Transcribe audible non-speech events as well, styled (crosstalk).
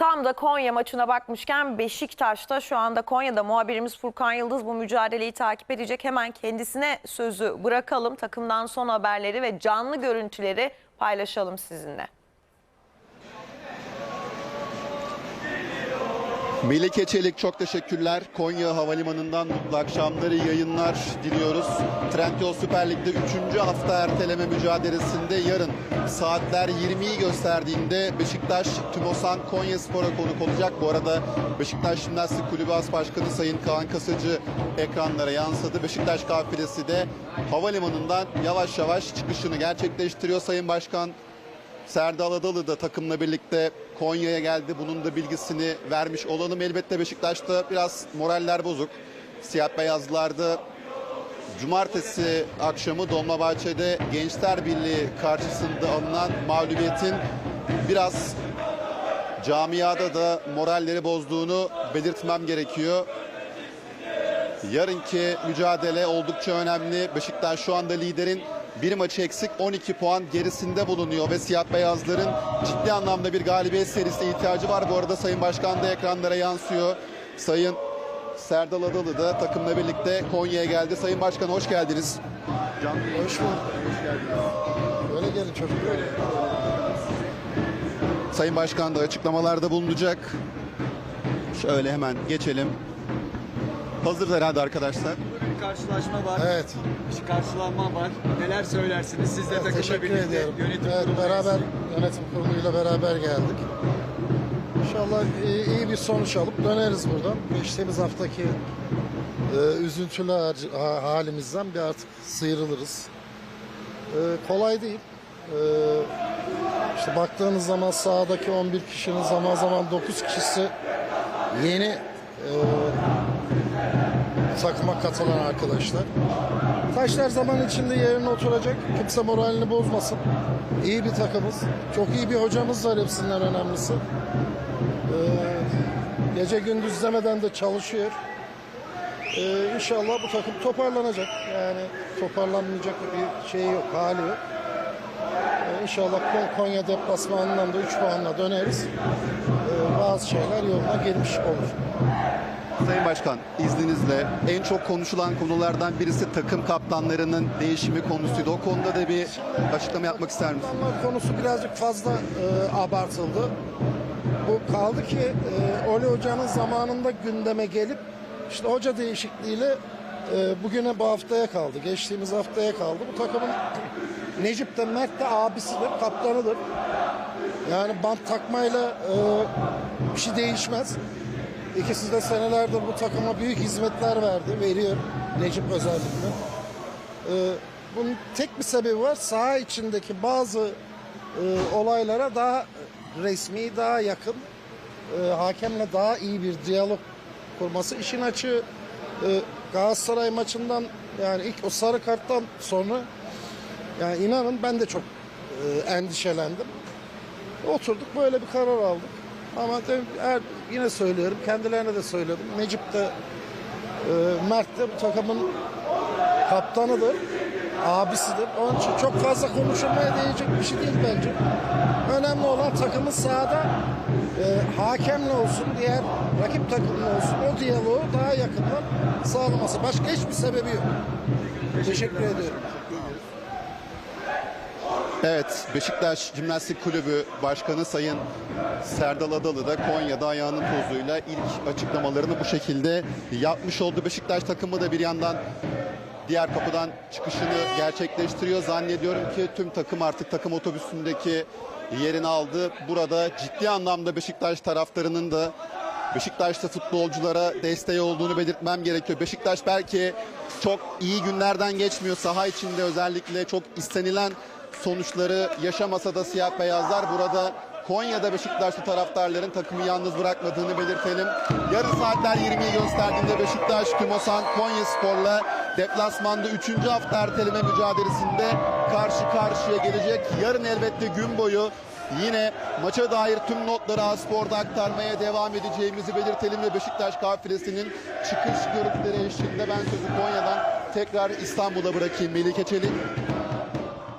Tam da Konya maçına bakmışken Beşiktaş'ta şu anda Konya'da muhabirimiz Furkan Yıldız bu mücadeleyi takip edecek. Hemen kendisine sözü bırakalım. Takımdan son haberleri ve canlı görüntüleri paylaşalım sizinle. Melike Çelik çok teşekkürler. Konya Havalimanı'ndan mutlu akşamları yayınlar diliyoruz. Trendyol Süper Lig'de 3. hafta erteleme mücadelesinde yarın saatler 20'yi gösterdiğinde Beşiktaş Tümosan Konya Spor'a konuk olacak. Bu arada Beşiktaş Jimnastik Kulübü As Başkanı Sayın Kaan Kasıcı ekranlara yansıdı. Beşiktaş kafilesi de havalimanından yavaş yavaş çıkışını gerçekleştiriyor. Sayın Başkan Serdal Adalı da takımla birlikte Konya'ya geldi. Bunun da bilgisini vermiş olalım. Elbette Beşiktaş'ta biraz moraller bozuk. Siyah beyazlarda cumartesi akşamı Dolmabahçe'de Gençler Birliği karşısında alınan mağlubiyetin biraz camiada da moralleri bozduğunu belirtmem gerekiyor. Yarınki mücadele oldukça önemli. Beşiktaş şu anda liderin bir maçı eksik 12 puan gerisinde bulunuyor ve siyah beyazların ciddi anlamda bir galibiyet serisine ihtiyacı var. Bu arada Sayın Başkan da ekranlara yansıyor. Sayın Serdal Adalı da takımla birlikte Konya'ya geldi. Sayın Başkan hoş geldiniz. Can Hoş bulduk. hoş geldiniz. Böyle gelin çocuklar. Sayın Başkan da açıklamalarda bulunacak. Şöyle hemen geçelim. Hazır herhalde arkadaşlar. Bir karşılaşma var. Evet. Bir karşılanma var. Neler söylersiniz? Siz de takımla Teşekkür birlikte ediyorum. yönetim evet, beraber yönetim kuruluyla beraber geldik. İnşallah iyi, iyi bir sonuç alıp döneriz buradan. Geçtiğimiz haftaki e, üzüntülü halimizden bir artık sıyrılırız. E, kolay değil. E, işte baktığınız zaman sahadaki 11 kişinin zaman zaman 9 kişisi yeni e, takıma katılan arkadaşlar. Taşlar zaman içinde yerine oturacak. Kimse moralini bozmasın. İyi bir takımız. Çok iyi bir hocamız var hepsinden önemlisi. Ee, gece gündüz demeden de çalışıyor. Ee, inşallah bu takım toparlanacak. Yani toparlanmayacak bir şey yok, hali yok. Ee, inşallah Kon- Konya deplasmanından da 3 puanla döneriz. Ee, bazı şeyler yoluna girmiş olur. Sayın Başkan izninizle en çok konuşulan konulardan birisi takım kaptanlarının değişimi konusuydu. O konuda da bir açıklama yapmak ister misiniz? Konusu birazcık fazla e, abartıldı. Bu kaldı ki e, Oli Hoca'nın zamanında gündeme gelip işte hoca değişikliğiyle e, bugüne bu haftaya kaldı. Geçtiğimiz haftaya kaldı. Bu takımın (coughs) Necip de Mert de abisidir, kaptanıdır. Yani bant takmayla e, bir şey değişmez. İkisi de senelerdir bu takıma büyük hizmetler verdi, veriyor. Necip özellikle. Ee, bunun tek bir sebebi var. Saha içindeki bazı e, olaylara daha resmi, daha yakın, e, hakemle daha iyi bir diyalog kurması. İşin açığı e, Galatasaray maçından yani ilk o sarı karttan sonra yani inanın ben de çok e, endişelendim. Oturduk böyle bir karar aldık. Ama de, er, yine söylüyorum, kendilerine de söyledim. Necip de e, Mert de bu takımın kaptanıdır, abisidir. Onun için çok fazla konuşulmaya değecek bir şey değil bence. Önemli olan takımın sahada e, hakemle olsun, diğer rakip takımla olsun o diyaloğu daha yakından sağlaması. Başka hiçbir sebebi yok. Teşekkür ediyorum. Evet, Beşiktaş Jimnastik Kulübü Başkanı Sayın Serdal Adalı da Konya'da ayağının tozuyla ilk açıklamalarını bu şekilde yapmış oldu. Beşiktaş takımı da bir yandan diğer kapıdan çıkışını gerçekleştiriyor. Zannediyorum ki tüm takım artık takım otobüsündeki yerini aldı. Burada ciddi anlamda Beşiktaş taraftarının da Beşiktaş'ta futbolculara desteği olduğunu belirtmem gerekiyor. Beşiktaş belki çok iyi günlerden geçmiyor. Saha içinde özellikle çok istenilen sonuçları yaşamasa da siyah beyazlar burada Konya'da Beşiktaşlı taraftarların takımı yalnız bırakmadığını belirtelim. Yarın saatler 20'yi gösterdiğinde Beşiktaş Tümosan Konya Spor'la deplasmanda 3. hafta erteleme mücadelesinde karşı karşıya gelecek. Yarın elbette gün boyu Yine maça dair tüm notları Aspor'da aktarmaya devam edeceğimizi belirtelim ve Beşiktaş kafilesinin çıkış görüntüleri eşliğinde ben sözü Konya'dan tekrar İstanbul'a bırakayım Melike Çelik.